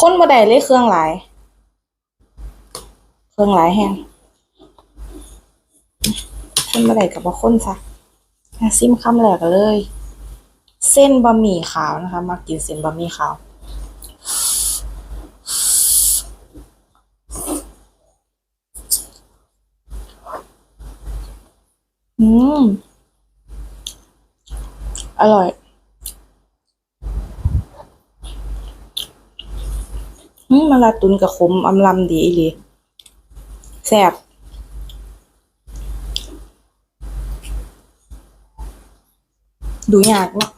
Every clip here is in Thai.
คนบ่ได้เลยเครื่องหลาย เครื่องหลายแฮงคนบ่ได้กับบ่คนซะอะซิมคำแรกเลย เส้นบะหมี่ขาวนะคะ มากินเส้นบะหมี่ขาวอืม อร่อย มมะลาตุนกับขมอำลำดีอีหลีแซ่บดูยากเนาะ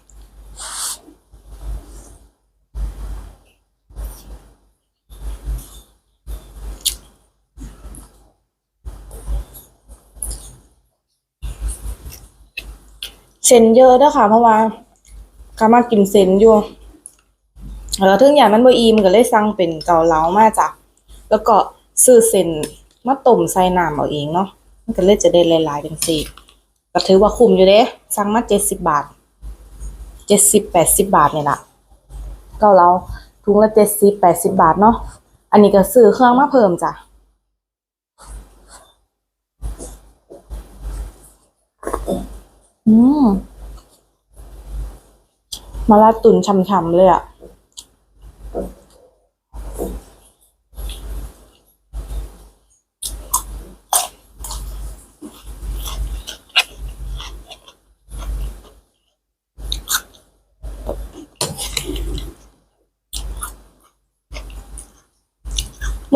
เส้นเยอะด้อค่ะ เพราะว่าขามากินเส้นอยู่ เออถึงอย่างมันบ่อิ่มก็เลยสั่งเป็นเกาเหลามาจ้ะแล้วก็ซื้อเส้นมาต้มใส่น้ำเอาเองเนาะมันก็เลยจะได้หลายๆจังซี่ก็ถือว่าคุ้มอยู่เด้สั่งมา70บบาท70 80บแปดสิบบาทเนี่ยละเกาเหลาถุงละ70 80บาทเนาะอันนี้ก็ซื้อเครื่องมาเพิ่มจ้ะอืมมาลาตุนช่ำๆเลยอะ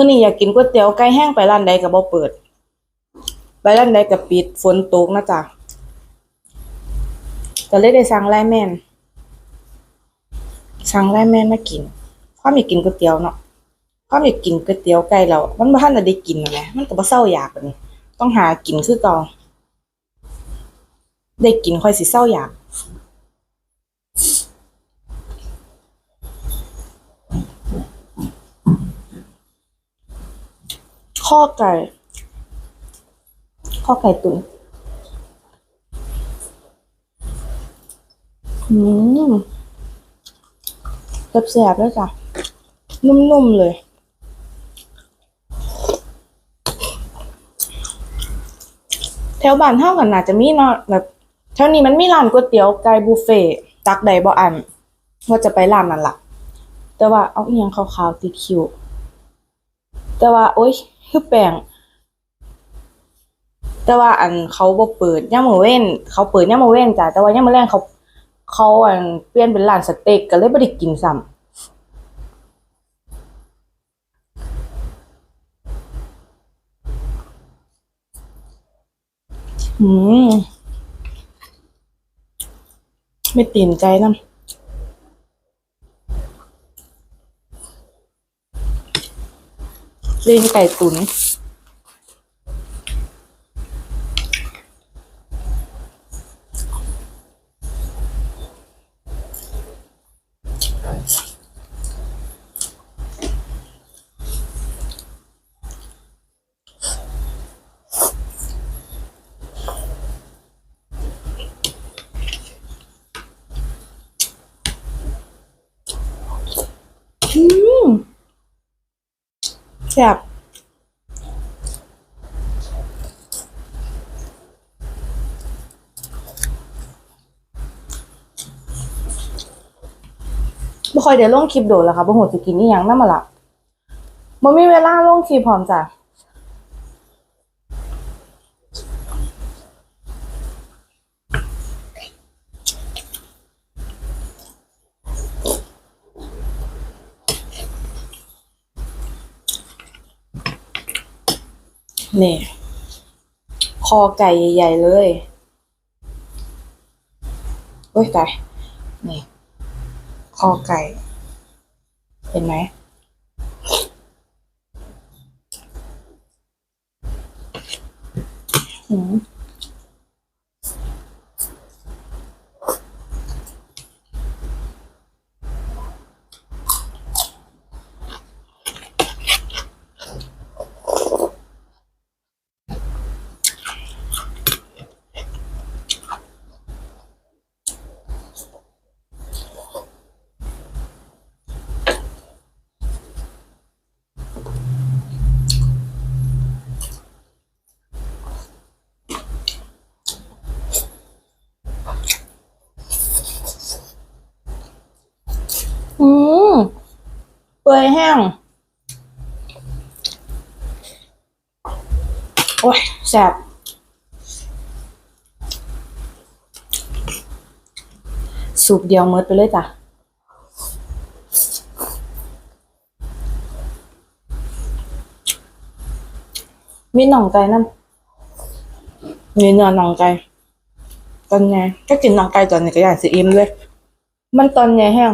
มื่อนี้อยากกินก๋วยเตี๋ยวไก่แห้งไปร้านใดก็บ่เปิด ไปร้านใดก็ปิดฝนตกนะจ๊ะก็เลยได้สั่งไลแมนสั่งไลแมนมากินความอยากกินก๋วยเตี๋ยวเนาะความอยากกินก๋วยเตี๋ยวไก่แล้วมันบ่ทันได้กินแหมมันก็บ่เซาอยากนี้ต้องหากินคือเก่าได้กินค่อยสิเซาอยาก ข้อไก่ ข้อไก่ตุ๋นอืมแซ่บๆด้วยจ้ะ นุ่มๆเลยแถวบ้านเท่ากันน่าจะมีเนาะแบบแถวนี้มันมีร้านก๋วยเตี๋ยวไก่บุฟเฟ่ตักใดบ่อันว่าจะไปร้านนั้นล่ะ แต่ว่าเอาเอียงขาวๆติดคิว แต่ว่า โอ๊ย คือแปลงแต่ว่าอันเขาบ่เปิดย่ามมือเว้น เขาเปิดย่ามมือเว้นจ้ะแต่ว่าย่ามมือแลงเขา เขาอันเปลี่ยนเป็นร้านสเต็กก็เลยบ่ได้กินซ้ำอืมไม่ตื่นใจนำ ลีนไก่ตุ๋น อืม แซ่บบ่ค่อยได้ลงคลิปโดดแล้วค่ะบ่ฮู้สิกินนี่ยังนั่นมาละบ่มีเวลาลงคลิปพร้อมจ้ะ นี่ คอไก่ใหญ่ ๆ เลยโอ้ยตายนี่ คอไก่ เห็นไหม ปื่อยแห้ง โอ้ยแสบสูบเดียวเมิดไปเลยจ้ะมีหน่องไก่นั่นมีเนื้อหน่องไก่ตอนไงก็กินหน่องไก่ตอนนี้ก็อยากสิอิ่มเลย มันตอนไงแห้ง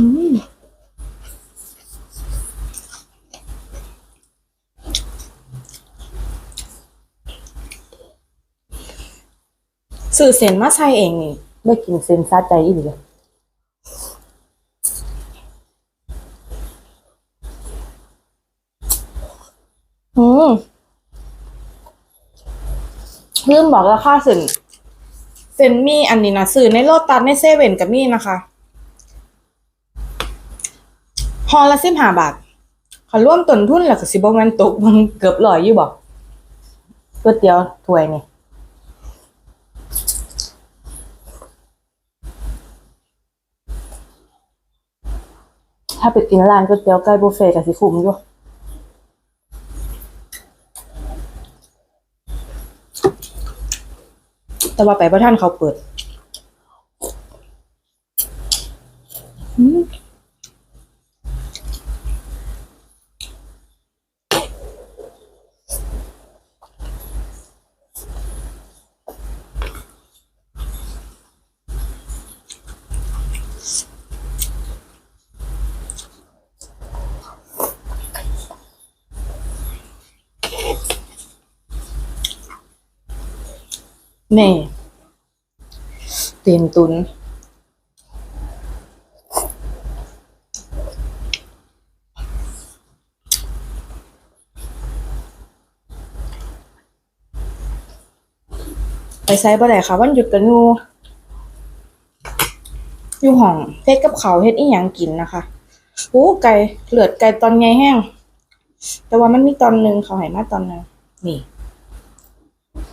สื่อเส้นมาใส่เองนี่ได้กินเส้นซาใจอีหลีอืมลืมบอกราคาเส้นเส้นมีอันนี้นะซื้อในโลตัสในเซเว่นกับมีนะคะ ฮอละสิบห้าบาทขอร่วมต้นทุนแล้วก็สิบ่แม่นตกมันเกือบร้อยอยู่บอกก๋วยเตี๋ยวถ้วยนี่ถ้าไปกินร้านก๋วยเตี๋ยวไก่บุฟเฟ่ต์ก็สิคุ้มอยู่แต่ว่าไปพระท่านเขาเปิด แม่ เตียนตุน ไปไซบ่ได้ค่ะ วันหยุดกันอยู่อยู่ห้องเฮ็ดกับเขาเฮ็ดอีหยังกินนะคะโอ้ไก่เลือดไก่ตอนใหญ่แห้ง แต่ว่ามันมีตอนหนึงเขาให้มาตอนหนึงนี่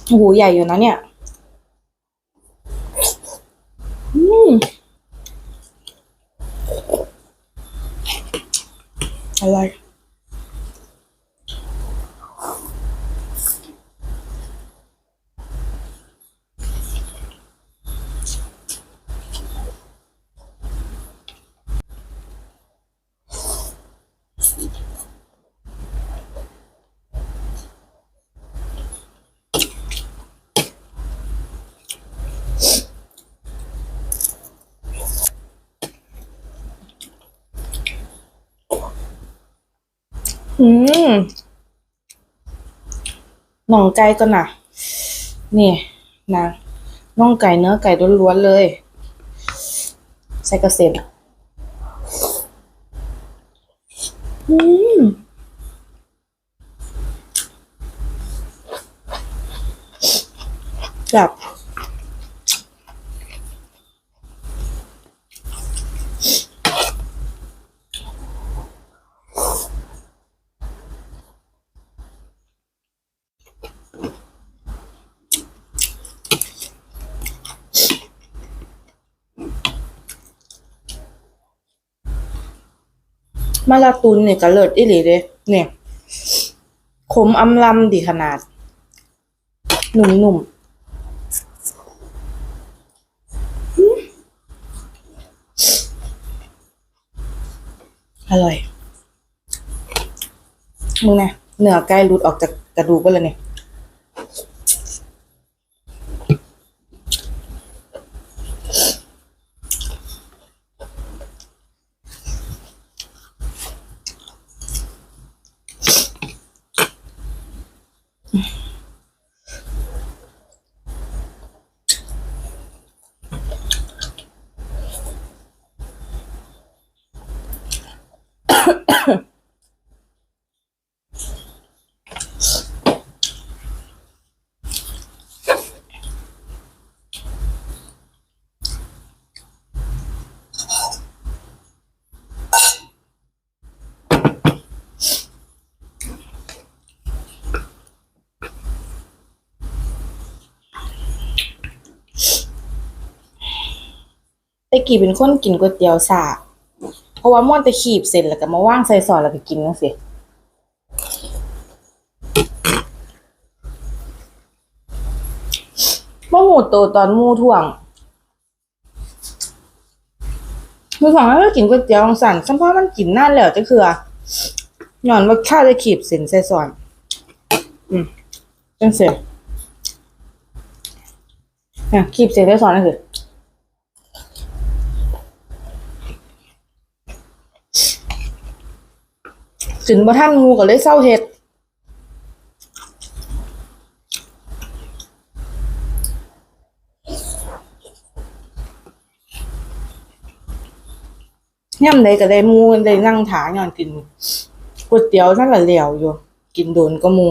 โอ้โหใหญ่อยู่นะเนี่ย อืมอร่ อืมน่องไก่ก่อนนะนี่นะน่องไก่เนื้อไก่ล้วนๆเลย ใส่กระเซ็นอืมแบบ มาลาตุนเนี่ยก็เลิศอีหลีเด้เนี่ยขมอำลำดีขนาด หนุ่มหนุ่มอร่อย มึงนะเนื้อไก่หลุดออกจากกระดูกไปเลยเนี่ย อ แต่กี้เป็นคนกินก๋วยเตี๋ยวสาเพราะว่าม่วนแต่ขีบเสร็จแล้วก็มาว่างใส่ซอสแล้วก็กินจังซี่บ่หูโตตอนมูท่วงมู่ท่วงมันก็กินก๋วยเตี๋ยวจังซั่นซัมพอมันกินนานแล้วจังคือย้อนว่าข้าวได้ขีบเส้นใส่ซอสอืมจังซี่เนี่ยขีบเส้นใส่ซอสนั่นคือ สินบ่ทันงูก็เลยเศร้าเฮ็ดย่ำใดก็ได้มูได้นั่งถาย่อนกินก๋วยเตี๋ยวนั่นละเหลียวอยู่ กินโดนก็มู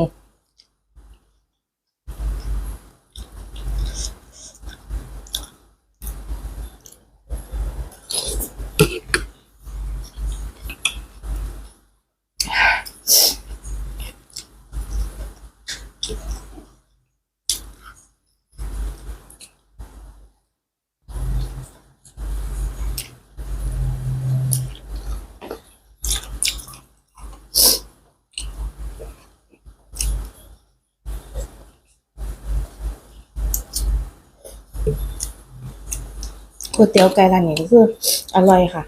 ก๋วยเตี๋ยวไก่ร้านนี้ก็คืออร่อยค่ะ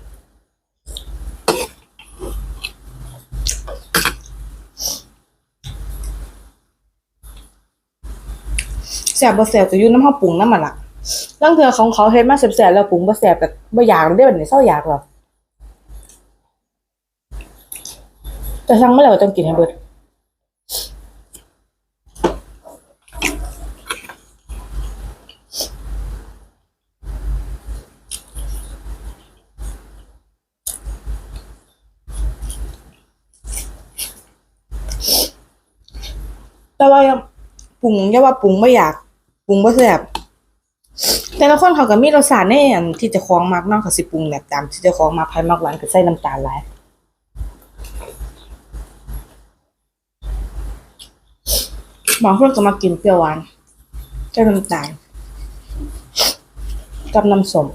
แซ่บบ่แซ่บก็อยู่น้ำข้าวปรุงน้ำมันล่ะลางเทื่อของเขาเฮ็ดมาแซ่บๆแล้วปรุงบ่แซ่บก็บ่อยากได้แบบนี้เศร้าอยากหรอแต่สั่งมาแล้วก็ต้องกินให้เบิด แต่ว่าปรุงอย่าว่าปรุงไม่อยากปรุงบ่แซ่บแต่ละคนเขาก็มีรสชาติในอันที่จะคล้องมักนาะเขาสิปรุงแบบตามที่จะคล้องมักไผมักหวานก็ใส่น้ำตาลหลายบางคนก็มากินเปรี้ยวหวานใส่น้ำตาลกับน้ำส้ม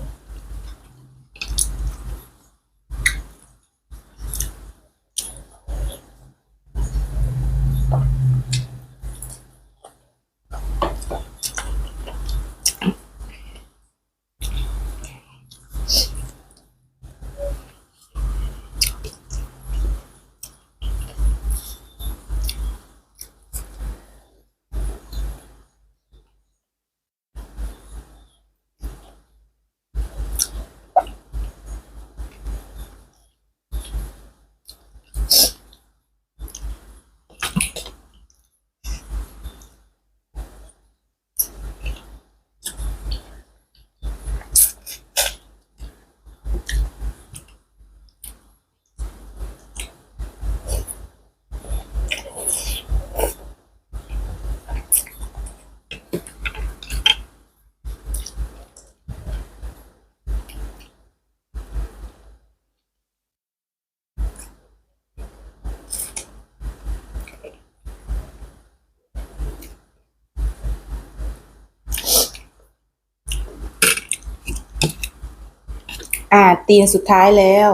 อ่าตีนสุดท้ายแล้ว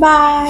Bye.